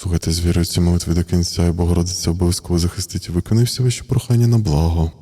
Слухайте з ці молитви до кінця, і Богородиця обов'язково захистить і виконає всі ваші прохання на благо.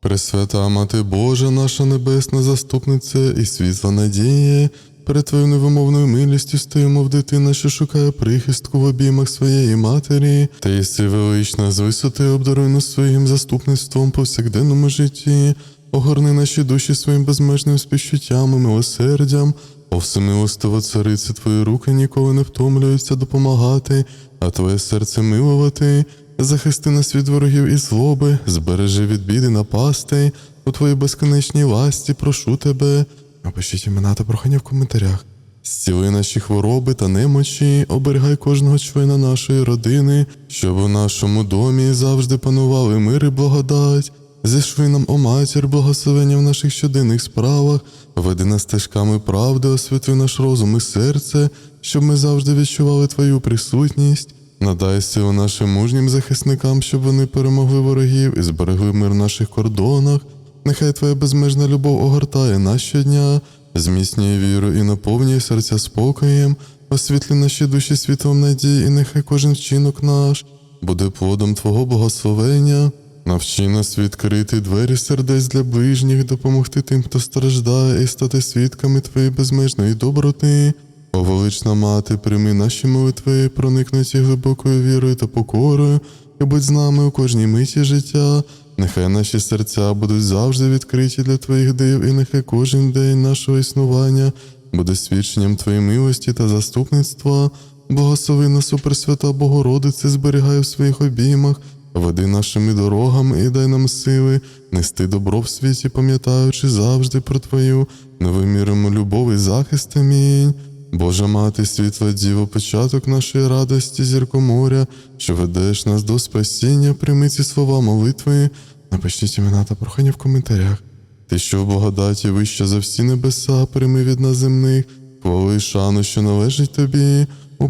Пресвята Мати Божа, наша небесна заступниця і світла надія, перед Твоєю невимовною милістю стоїмо в дитина, що шукає прихистку в обіймах своєї матері, та єси велична з висоти обдаруй нас своїм заступництвом повсякденному житті, огорни наші душі своїм безмежним співчуттям і милосердям, о всемилостива царице, Твої руки ніколи не втомлюються допомагати, а Твоє серце милувати. Захисти нас від ворогів і злоби, збережи від біди напасти, у твоїй безконечній ласті прошу тебе. Напишіть імена та прохання в коментарях. Зціли наші хвороби та немочі, оберігай кожного члена нашої родини, щоб у нашому домі завжди панували мир і благодать. Зішви нам, о матір, благословення в наших щоденних справах, веди нас стежками правди, освіти наш розум і серце, щоб ми завжди відчували Твою присутність. Надай силу нашим мужнім захисникам, щоб вони перемогли ворогів і зберегли мир в наших кордонах. Нехай Твоя безмежна любов огортає нас щодня, зміцнює віру і наповнює серця спокоєм, освітлі наші душі світлом надії, і нехай кожен вчинок наш буде плодом Твого благословення. Навчи нас відкрити двері сердець для ближніх, допомогти тим, хто страждає, і стати свідками Твоєї безмежної доброти. О, велична мати, прийми наші молитви, проникнуті глибокою вірою та покорою, і будь з нами у кожній миті життя. Нехай наші серця будуть завжди відкриті для Твоїх див, і нехай кожен день нашого існування буде свідченням Твоєї милості та заступництва. Благослови нас, о Пресвята Богородице, зберігай у своїх обіймах, веди нашими дорогами і дай нам сили нести добро в світі, пам'ятаючи завжди про Твою невиміримо любов і захист. Амінь. Божа мати, світла Діво, початок нашої радості, зірко моря, що ведеш нас до спасіння, прийми ці слова молитви. Напишіть імена та прохання в коментарях. Ти, що в благодаті вища за всі небеса, прийми від нас земних, хвали шану, що належить тобі. У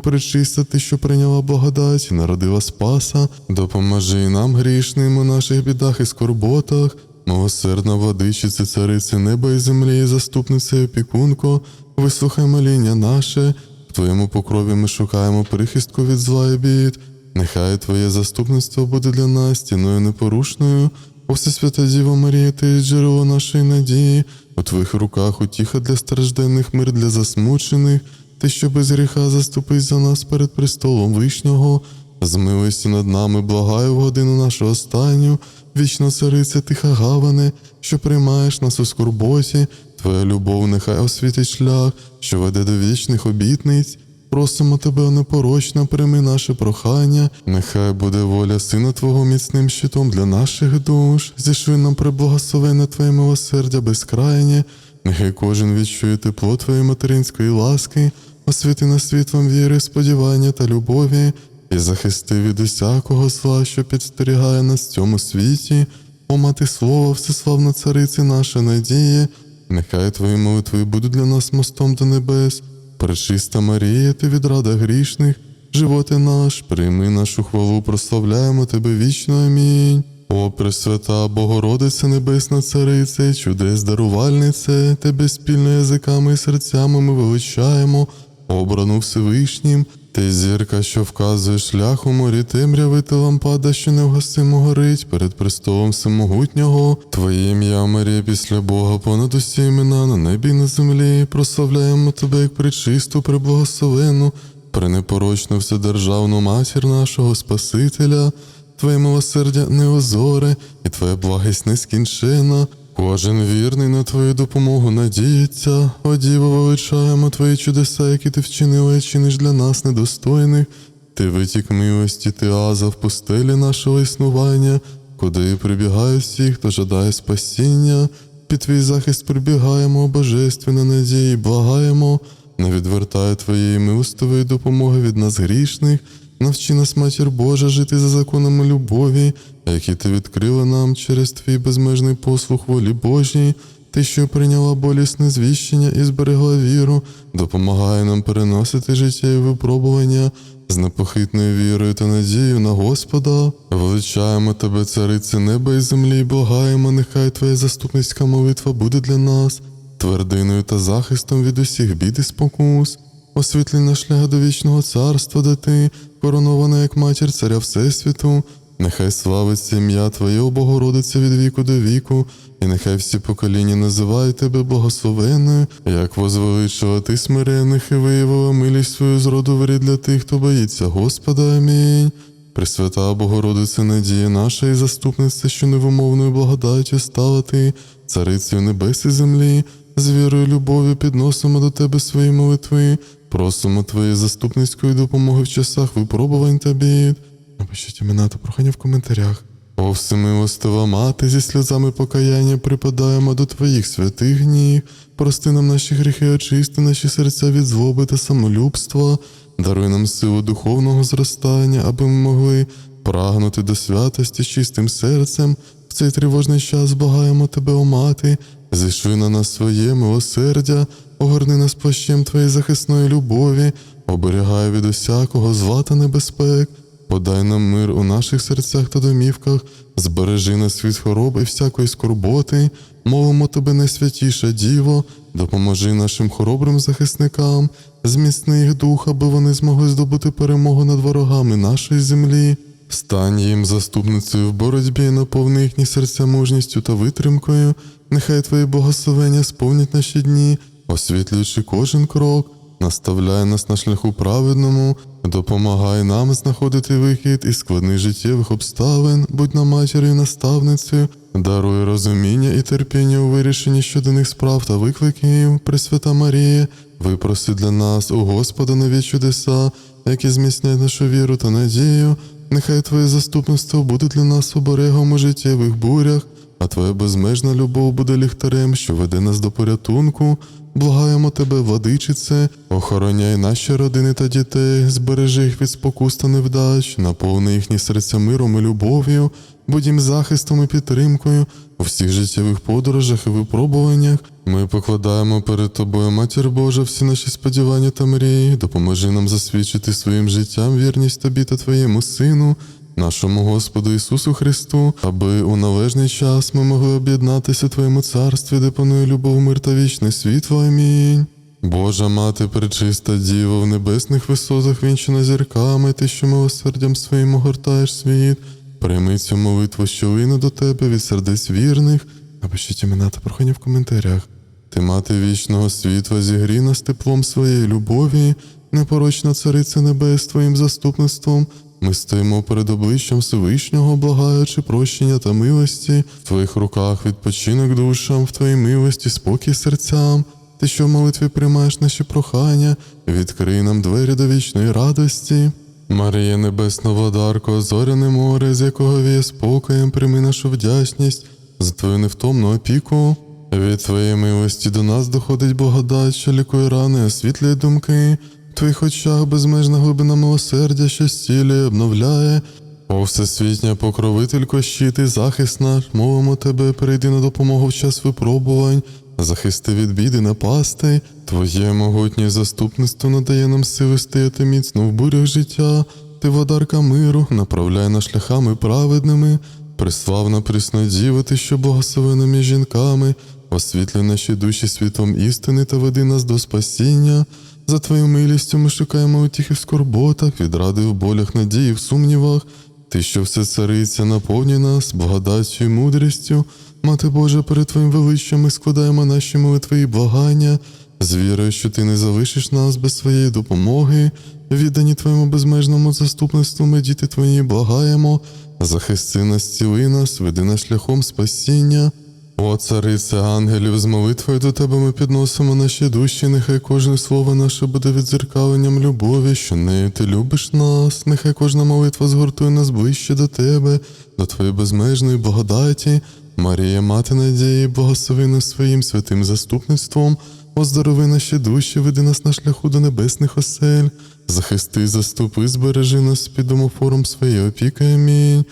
ти, що прийняла благодать, народила Спаса, допоможи нам грішним у наших бідах і скорботах. Милосердна владичице, царице неба і землі, і заступниця опікунко, вислухай моління наше, в Твоєму покрові ми шукаємо прихистку від зла і бід. Нехай Твоє заступництво буде для нас стіною непорушною. О Всесвята Діва Марія, ти є джерело нашої надії, у Твоїх руках утіха для стражденних, мир для засмучених, ти, що без гріха заступись за нас перед престолом Вишнього, змилуйся над нами, благаю в годину нашу останню, вічна цариця тиха гаване, що приймаєш нас у скорботі, Твоя любов нехай освітить шлях, що веде до вічних обітниць. Просимо тебе, непорочна, прийми наше прохання, нехай буде воля Сина Твого міцним щитом для наших душ, зішви нам приблагословенне Твоє милосердя безкрайнє, нехай кожен відчує тепло Твоєї материнської ласки, освіти нас світлом віри, сподівання та любові, і захисти від усякого зла, що підстерігає нас в цьому світі, о мати Слово, всеславна цариці наша надія, нехай Твої молитви будуть для нас мостом до небес. Пречиста Марія, ти відрада грішних, животи наш, прийми нашу хвалу, прославляємо тебе вічно. Амінь. О, Пресвята, Богородице Небесна Царице, чудес дарувальнице, тебе спільно язиками і серцями ми величаємо, обрану Всевишнім, ти зірка, що вказує шлях у морі темряви, ти лампада, що невгасимо горить перед престолом всемогутнього. Твоє ім'я, Марія, після Бога, понад усі імена на небі і на землі. Прославляємо тебе, як причисту, преблагословену, пренепорочну вседержавну матір нашого Спасителя. Твоє милосердя неозоре, і твоя благість нескінчена. Кожен вірний на твою допомогу надіється. О величаємо твої чудеса, які ти вчинила і чиниш для нас недостойних. Ти витік милості, ти аза в пустелі нашого існування, куди прибігають всі, хто жадає спасіння. Під твій захист прибігаємо, божественна надії, благаємо, не відвертай твоєї милостивої допомоги від нас грішних. Навчи нас, матір Божа, жити за законами любові, які ти відкрила нам через твій безмежний послух волі Божій. Ти, що прийняла болісне звіщення і зберегла віру, допомагає нам переносити життя і випробування з непохитною вірою та надією на Господа. Величаємо тебе, царице неба і землі, і благаємо, нехай твоя заступницька молитва буде для нас твердиною та захистом від усіх бід і спокус. Освітлі наш шлях до вічного царства, де ти, коронована як матір царя Всесвіту. Нехай славиться ім'я Твоє, Богородиця від віку до віку, і нехай всі покоління називають тебе благословенною, як возвеличувати смирених і виявила милість свою з роду врі для тих, хто боїться Господа. Амінь. Пресвята Богородице, надія наша і заступниця, що невимовною благодаттю стала ти, царицею небес і землі, з вірою любов'ю підносимо до тебе свої молитви, просимо твоєї заступницької допомоги в часах випробувань та бід. Напишіть імена та прохання в коментарях. О всемилостива мати, зі сльозами покаяння припадаємо до твоїх святих ніг, прости нам наші гріхи, очисти наші серця від злоби та самолюбства, даруй нам силу духовного зростання, аби ми могли прагнути до святості чистим серцем. В цей тривожний час благаємо тебе, о мати, зійшли на нас своє милосердя, огорни нас плащем твоєї захисної любові, оберігай від усякого зла та небезпек. Подай нам мир у наших серцях та домівках, збережи нас від хвороби і всякої скорботи, молимо тебе, найсвятіша Діво, допоможи нашим хоробрим захисникам, зміцни їх дух, аби вони змогли здобути перемогу над ворогами нашої землі. Стань їм заступницею в боротьбі, наповни їхні серця мужністю та витримкою. Нехай твої благословення сповнять наші дні, освітлюючи кожен крок. Наставляй нас на шляху праведному, допомагай нам знаходити вихід із складних життєвих обставин, будь нам матір'ю наставницею, даруй розуміння і терпіння у вирішенні щоденних справ та викликів, Пресвята Марія, випроси для нас у Господа нові чудеса, які зміцнять нашу віру та надію. Нехай Твоє заступництво буде для нас оберегом у життєвих бурях, а Твоя безмежна любов буде ліхтарем, що веде нас до порятунку. Благаємо тебе, владичице, охороняй наші родини та дітей, збережи їх від спокус та невдач, наповни їхні серця миром і любов'ю, будь їм захистом і підтримкою у всіх життєвих подорожах і випробуваннях. Ми покладаємо перед тобою, Матір Божа, всі наші сподівання та мрії. Допоможи нам засвідчити своїм життям вірність тобі та твоєму сину. Нашому Господу Ісусу Христу, аби у належний час ми могли об'єднатися Твоєму царстві, де панує любов, мир та вічне світло. Амінь. Божа мати пречиста діва в небесних висотах вінчена зірками, ти, що милосердям своїм огортаєш світ. Прийми цю молитву, що лине до тебе від сердець вірних. Напишіть імена та прохання в коментарях. Ти мати вічного світла, зігрій нас теплом своєї любові, непорочна цариця небес твоїм заступництвом. Ми стоїмо перед обличчям Всевишнього, благаючи прощення та милості, в твоїх руках відпочинок душам, в твоїй милості, спокій серцям. Ти, що в молитві приймаєш наші прохання, відкрий нам двері до вічної радості. Марія Небесна владарко, зоряне море, з якого віє спокоєм, прийми нашу вдячність за твою невтомну опіку. Від твоєї милості до нас доходить благодать, що лікує рани, освітлює думки. В твоїх очах безмежна глибина милосердя, що зцілює, обновляє. О всесвітня покровителько, щит захист наш, мовимо тебе, перейди на допомогу в час випробувань, захисти від біди напасти. Твоє могутнє заступництво надає нам сили стояти міцно в бурях життя. Ти водарка миру, направляй нас шляхами праведними. Приславна Преснодіва, ти, що благословена між жінками, освітлюй наші душі світом істини та веди нас до спасіння. За твою милістю ми шукаємо утіхи в скорботах, відради в болях, надії, в сумнівах. Ти, що все цариця, наповні нас, благодаттю і мудрістю. Мати Божа, перед Твоїм величчям ми складаємо наші молитви і благання, з вірою, що ти не залишиш нас без своєї допомоги. Віддані Твоєму безмежному заступництву, ми діти Твої благаємо, захисти нас, ціли нас, веди нас шляхом спасіння. О, царице ангелів, з молитвою до тебе ми підносимо наші душі, нехай кожне слово наше буде відзеркаленням любові, що нею ти любиш нас, нехай кожна молитва згуртує нас ближче до тебе, до твоєї безмежної благодаті. Марія, мати надії, благослови нас своїм святим заступництвом, оздорови наші душі, веди нас на шляху до небесних осель, захисти, заступи, збережи нас під домофором своєї опіки. Амінь.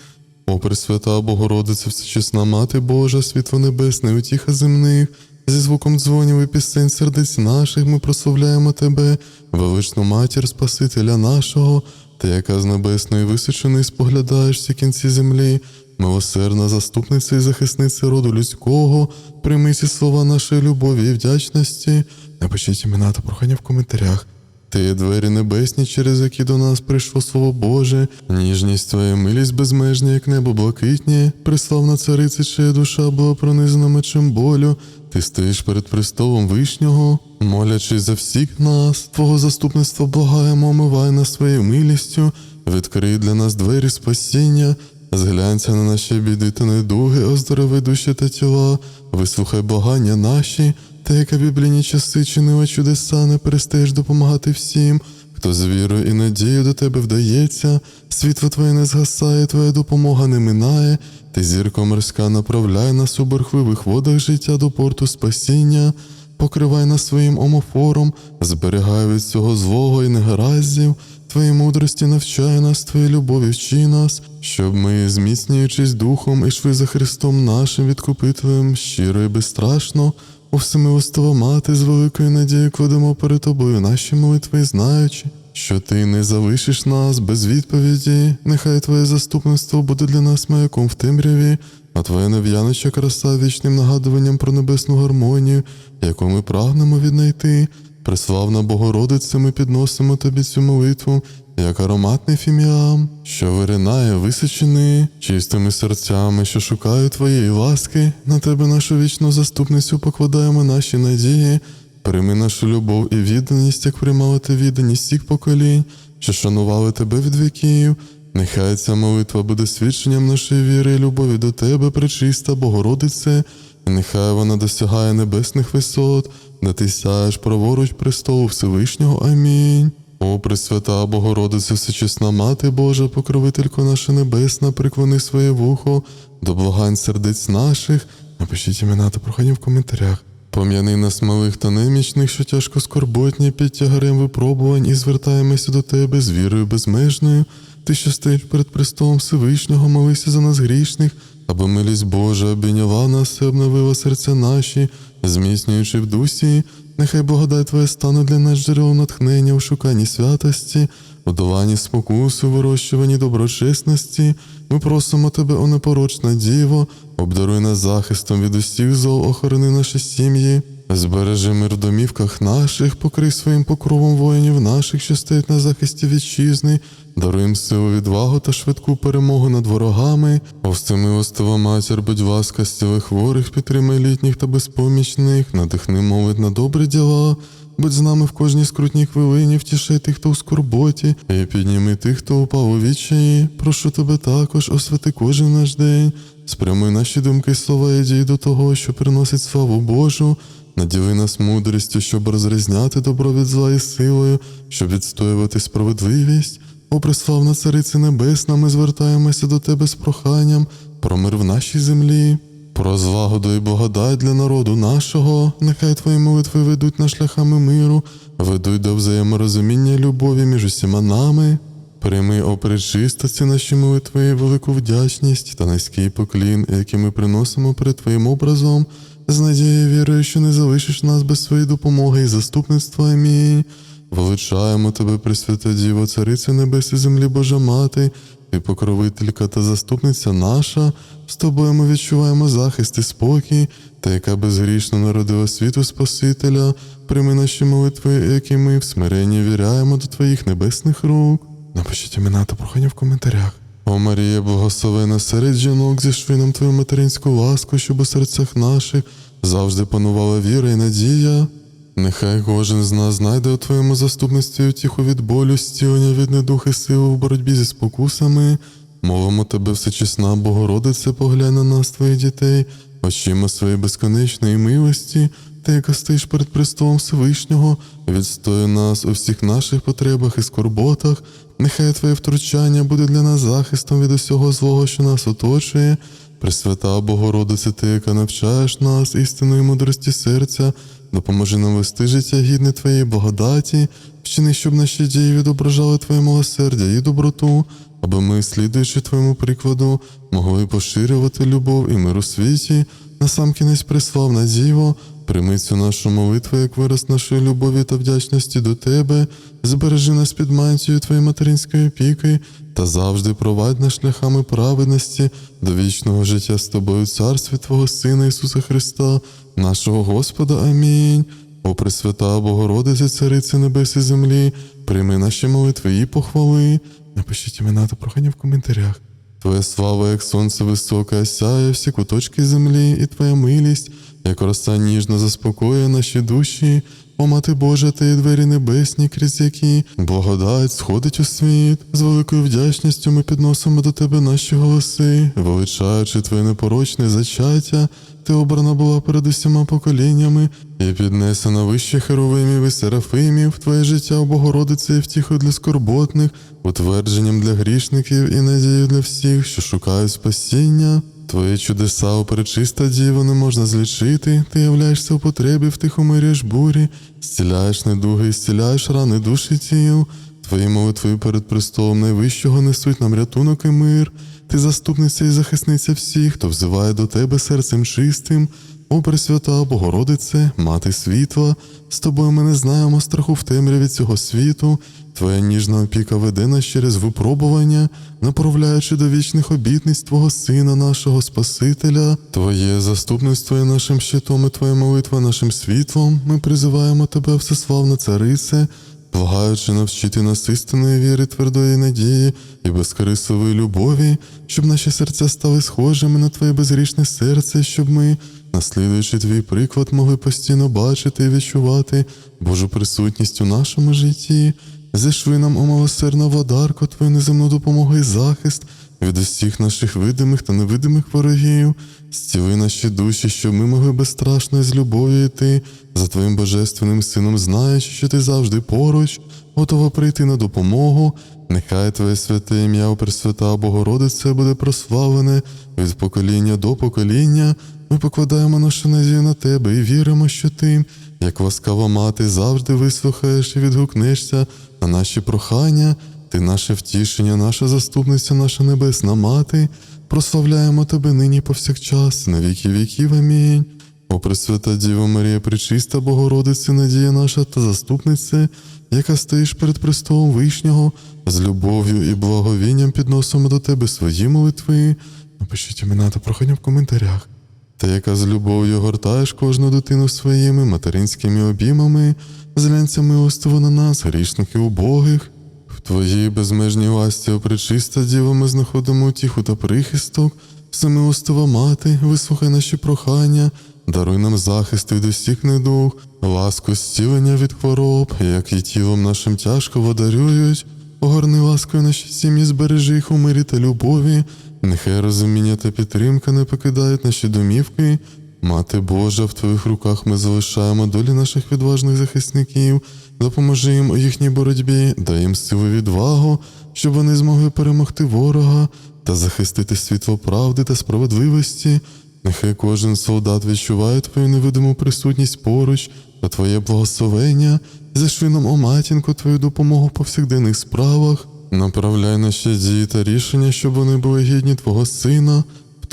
О, Пресвята Богородице, всечесна Мати Божа, світло небесне, утіха земних, зі звуком дзвонів і пісень сердець наших ми прославляємо Тебе, величну матір Спасителя нашого, Ти, яка з небесної височини споглядаєш всі кінці землі, милосердна заступниця і захисниця роду людського, прийми ці слова нашої любові і вдячності. Напишіть імена та прохання в коментарях. Ти двері небесні, через які до нас прийшло Слово Боже, ніжність твоя милість безмежна, як небо блакитнє, приславна цариця, чия душа була пронизана мечем болю. Ти стоїш перед престолом вишнього, молячись за всіх нас, Твого заступництва благаємо, омивай нас своєю милістю, відкрий для нас двері спасіння, зглянься на наші біди та недуги, оздорови душі та тіла, вислухай благання наші, та яка біблійні часи чинила чудеса, не перестаєш допомагати всім, хто з вірою і надією до тебе вдається, світло твоє не згасає, твоя допомога не минає, ти зірко морська направляй нас у бурхливих водах життя до порту спасіння, покривай нас своїм омофором, зберігай від цього злого і негараздів, Твоїй мудрості навчай нас, Твоїй любові вчи нас, щоб ми, зміцнюючись духом, ішли за Христом нашим відкупителем, щиро і безстрашно, у всемилостива мати з великою надією кладемо перед тобою наші молитви, знаючи, що ти не залишиш нас без відповіді, нехай Твоє заступництво буде для нас маяком в темряві, а Твоя нев'яноча краса вічним нагадуванням про небесну гармонію, яку ми прагнемо віднайти. Преславна Богородице, ми підносимо тобі цю молитву, як ароматний фіміам, що виринає височини чистими серцями, що шукають твоєї ласки, на тебе нашу вічну заступницю покладаємо наші надії, прийми нашу любов і відданість, як приймала ти відданість всіх поколінь, що шанували тебе від віків. Нехай ця молитва буде свідченням нашої віри і любові до тебе, пречиста Богородице, і нехай вона досягає небесних висот, де ти сяєш праворуч престолу Всевишнього. Амінь. О, Пресвята Богородице, всечесна Мати Божа, покровителько наша небесна, приклони своє вухо до благань сердець наших. Напишіть імена та прохання в коментарях. Пом'яни нас малих та немічних, що тяжко скорботні під тягарем випробувань, і звертаємося до тебе з вірою безмежною. Ти, що стоїш перед престолом Всевишнього, молися за нас грішних, аби милість Божа обійняла нас і обновила серця наші, зміцнюючи в дусі, нехай благодать Твоя стане для нас джерелом натхнення у шуканні святості, у спокусу, вирощуванні доброчесності. Ми просимо Тебе, о непорочна Діво, обдаруй нас захистом від усіх зол, охорони наші сім'ї. Збережи мир в домівках наших, покрий своїм покровом воїнів наших, що стоять на захисті вітчизни, даруй силу відвагу та швидку перемогу над ворогами. О всемилостива матір, будь ласка, зціли хворих, підтримай літніх та безпомічних, надихни молодь на добрі діла. Будь з нами в кожній скрутній хвилині, втішай тих, хто у скорботі, і підніми тих, хто упав у відчаї. Прошу тебе також, освяти кожен наш день. Спрямуй наші думки, слова і дії до того, що приносить славу Божу. Наділи нас мудрістю, щоб розрізняти добро від зла і силою, щоб відстоювати справедливість. О, преславна Цариця Небесна, ми звертаємося до Тебе з проханням про мир в нашій землі, про злагоду і благодать для народу нашого. Нехай Твої молитви ведуть на шляхами миру, ведуть до взаєморозуміння любові між усіма нами. Прийми, о пречистості наші молитви, велику вдячність та низький поклін, який ми приносимо перед Твоїм образом, з надією вірою, що не залишиш нас без своєї допомоги і заступництва. Амінь. Величаємо Тебе, Пресвята Діво, Цариця Небес і землі Божа Мати, Ти покровителька та заступниця наша, з тобою ми відчуваємо захист і спокій, та яка безгрішно народила світу Спасителя, прийми наші молитви, які ми в смиренні віряємо до Твоїх небесних рук. Напишіть імена та прохання в коментарях. О Марія, благословена серед жінок зі швином Твою материнську ласку, щоб у серцях наших завжди панувала віра і надія. Нехай кожен з нас знайде у Твоєму заступництві утіху від болю, зцілення від недух і силу в боротьбі зі спокусами. Мовимо Тебе, всечесна Богородице, поглянь на нас, Твоїх дітей, очима своєї безконечної милості, Ти, яка стоїш перед престолом Всевишнього, відстоюй нас у всіх наших потребах і скорботах. Нехай Твоє втручання буде для нас захистом від усього злого, що нас оточує. Пресвята Богородице, Ти, яка навчаєш нас істинної мудрості серця, допоможи нам вести життя гідне Твоєї благодаті, вчини, щоб наші дії відображали Твоє милосердя і доброту, аби ми, слідуючи Твоєму прикладу, могли поширювати любов і мир у світі. Насамкінець приславна Діво, прийми цю нашу молитву як вираз нашої любові та вдячності до Тебе, збережи нас під мантією Твоєї материнської опіки та завжди провадь нас шляхами праведності до вічного життя з Тобою, царстві Твого Сина Ісуса Христа, нашого Господа. Амінь. О Пресвята Богородице, Царице Небес і землі, прийми наші молитви і похвали. Напишіть імена та прохання в коментарях. Твоя слава, як сонце високе, осяє всі куточки землі, і твоя милість, як роса ніжно заспокоює наші душі. О, Мати Божа, ти двері небесні, крізь які благодать сходить у світ. З великою вдячністю ми підносимо до тебе наші голоси, величаючи твоє непорочне зачаття. Ти обрана була перед усіма поколіннями і піднесена вище херовимів і серафимів, твоє життя у Богородиці і втіхою для скорботних, утвердженням для грішників і надією для всіх, що шукають спасіння. Твої чудеса, о пречиста діва, не можна злічити, ти являєшся у потребі, втихомирюєш бурі, зціляєш недуги і зціляєш рани душі тіл. Твої молитви перед престолом найвищого несуть нам рятунок і мир. Ти заступниця і захисниця всіх, хто взиває до тебе серцем чистим. О, Пресвята, Богородице, Мати світла, з тобою ми не знаємо страху в темряві цього світу. Твоя ніжна опіка веде нас через випробування, направляючи до вічних обітниць Твого Сина, нашого Спасителя. Твоє заступництво є нашим щитом і Твоя молитва нашим світлом. Ми призиваємо Тебе, всеславна царице, благаючи навчити нас істинної віри, твердої надії і безкорисової любові, щоб наші серця стали схожими на Твоє безгрішне серце, щоб ми, наслідуючи твій приклад, могли постійно бачити і відчувати Божу присутність у нашому житті. Зішви нам, о милосердна водарко, Твою неземну допомогу і захист від усіх наших видимих та невидимих ворогів, зціли наші душі, щоб ми могли безстрашно і з любов'ю йти за Твоїм божественним сином, знаючи, що ти завжди поруч, готова прийти на допомогу. Нехай Твоє святе ім'я, о Пресвята Богородице, буде прославлене від покоління до покоління. Ми покладаємо нашу надію на Тебе і віримо, що Ти, як ласкава мати, завжди вислухаєш і відгукнешся на наші прохання. Ти наше втішення, наша заступниця, наша небесна мати. Прославляємо Тебе нині повсякчас, на віки віків. Амінь. О Пресвята Діва Марія, пречиста Богородице, надія наша та заступниця, яка стоїш перед престолом Вишнього, з любов'ю і благовінням підносимо до Тебе свої молитви. Напишіть імена та прохання в коментарях. Та яка з любов'ю гортаєш кожну дитину своїми материнськими обіймами, зглянься милостиво на нас, грішників убогих. В твоїй безмежній ласті, о пречиста діва, ми знаходимо утіху та прихисток, всемилостива мати, вислухай наші прохання, даруй нам захист від усіх недуг, ласку зцілення від хвороб, як і тілом нашим тяжко водарюють, огорни ласкою наші сім'ї, збережи їх у мирі та любові, нехай розуміння та підтримка не покидають наші домівки. Мати Божа, в твоїх руках ми залишаємо долі наших відважних захисників, допоможи їм у їхній боротьбі, дай їм силу відвагу, щоб вони змогли перемогти ворога та захистити світло правди та справедливості. Нехай кожен солдат відчуває твою невидиму присутність поруч та твоє благословення, зашви нам, о матінко, твою допомогу в повсякденних справах. Направляй наші дії та рішення, щоб вони були гідні Твого Сина.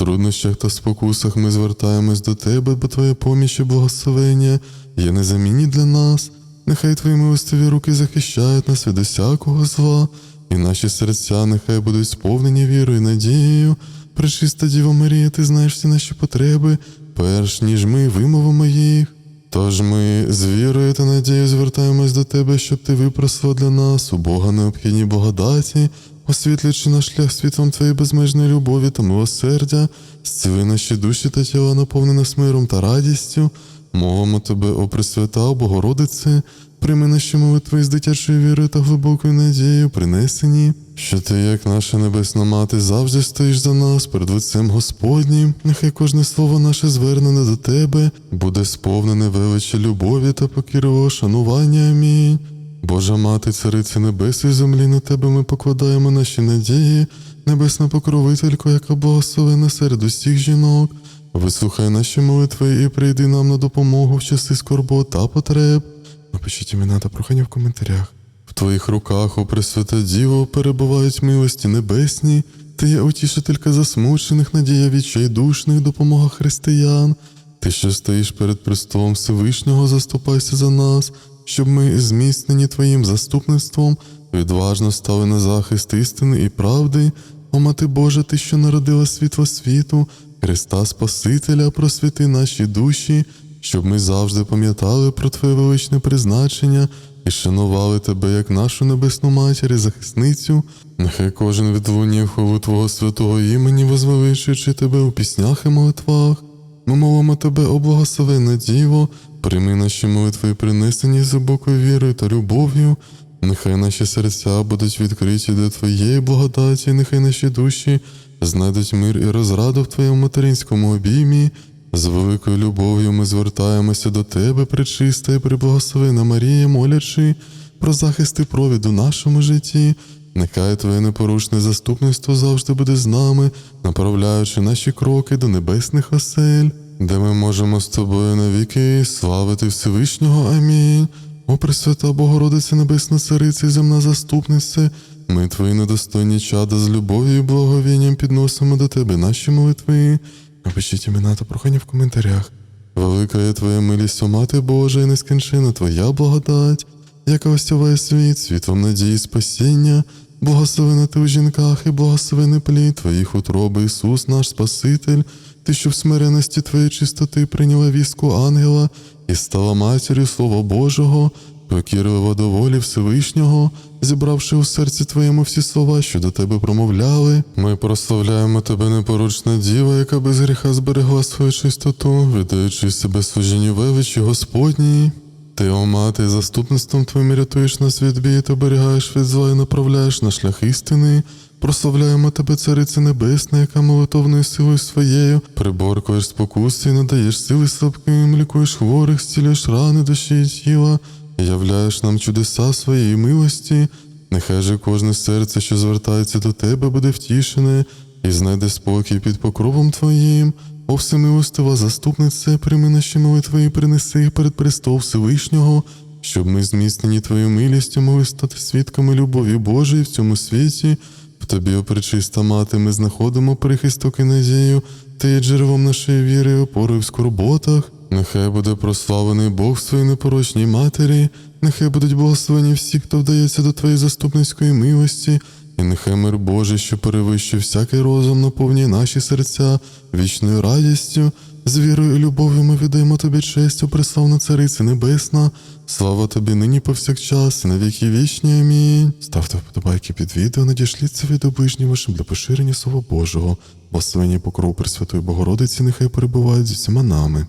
Труднощах та спокусах ми звертаємось до Тебе, бо Твоя поміч і благословення є незамінні для нас. Нехай Твої милостиві руки захищають нас від усякого зла, і наші серця нехай будуть сповнені вірою і надією. Пречиста Діва Марія, ти знаєш всі наші потреби, перш ніж ми вимовимо їх. Тож ми з вірою та надією звертаємось до тебе, щоб ти випросила для нас у Бога необхідні благодаті, освітлюючи наш шлях світлом твоєї безмежної любові та милосердя, зціли наші душі та тіла, наповни нас миром та радістю. Мовимо тебе, о Пресвята, Богородице, прийми наші молитви з дитячою вірою та глибокою надією, принесені, що ти, як наша небесна мати, завжди стоїш за нас перед лицем Господнім. Нехай кожне слово наше звернене до тебе буде сповнене величі любові та покірливого шанування. Амінь. Божа мати, цариця небес і землі, на тебе ми покладаємо наші надії, небесна покровителько, яка благословена серед усіх жінок. Вислухай наші молитви і прийди нам на допомогу в часи скорбот та потреб. Напишіть імена та прохання в коментарях. В твоїх руках, о Пресвята Діво, перебувають милості небесні, ти є утішителька засмучених, надія відчайдушних, допомога християн. Ти, що стоїш перед престолом Всевишнього, заступайся за нас, щоб ми, зміцнені Твоїм заступництвом, відважно стали на захист істини і правди. О Мати Божа, Ти, що народила світло світу, Христа Спасителя, просвіти наші душі, щоб ми завжди пам'ятали про Твоє величне призначення і шанували Тебе як нашу небесну матір і захисницю. Нехай кожен відлунює в Твого святого імені, возвеличуючи Тебе у піснях і молитвах. Ми молимо Тебе, о благословенна Діво, прийми наші молитви принесені з глибокою вірою та любов'ю. Нехай наші серця будуть відкриті до Твоєї благодаті, нехай наші душі знайдуть мир і розраду в Твоєму материнському обіймі. З великою любов'ю ми звертаємося до Тебе, пречиста і приблагословена Марія, молячи про захист і провід у нашому житті. Нехай Твоє непорушне заступництво завжди буде з нами, направляючи наші кроки до небесних осель, де ми можемо з тобою навіки славити Всевишнього. Амінь. О, Пресвята Богородице Небесна Цариця і земна заступниця, ми твої недостойні чада з любов'ю і благовінням підносимо до тебе наші молитви. Напишіть імена та прохання в коментарях. Велика є твоя милість, о Мати Божа, і нескінчена твоя благодать, яка осяває світ, світлом надії спасіння, благословена ти у жінках і благословений плід твоїх утроби, Ісус, наш Спаситель, ти, що в смиреності твоєї чистоти прийняла вістку ангела і стала матір'ю Слова Божого, покірливо до волі Всевишнього, зібравши у серці твоєму всі слова, що до тебе промовляли. Ми прославляємо тебе, непорочна діва, яка без гріха зберегла свою чистоту, віддаючи себе служінню величі Господній. Ти, о мати, заступництвом твоїм рятуєш нас від бід, оберігаєш від зла і направляєш на шлях істини. Прославляємо тебе, Цариця Небесна, яка молитовною силою своєю приборкуєш спокуси і надаєш сили слабким, лікуєш хворих, зцілюєш рани душі і тіла, являєш нам чудеса своєї милості. Нехай же кожне серце, що звертається до тебе, буде втішене і знайде спокій під покровом Твоїм. О всемилостива заступнице, наші молитви принеси перед престол Всевишнього, щоб ми, зміцнені Твоєю милістю, могли стати свідками любові Божої в цьому світі. В тобі, о пречиста мати, ми знаходимо прихисток і надію, ти є джерелом нашої віри, і опорою в скорботах. Нехай буде прославлений Бог в своїй непорочній матері, нехай будуть благословені всі, хто вдається до Твоєї заступницької милості, і нехай мир Божий, що перевищує всякий розум, наповнює наші серця вічною радістю. З вірою і любов'ю ми віддаємо тобі честь, преславна Цариця Небесна. Слава тобі нині повсякчас, і на вічні. Амінь. Ставте вподобайки під відео, надішліться від оближні вашим для поширення Слова Божого. Благословені покров Пресвятої Богородиці, нехай перебувають з усіма нами.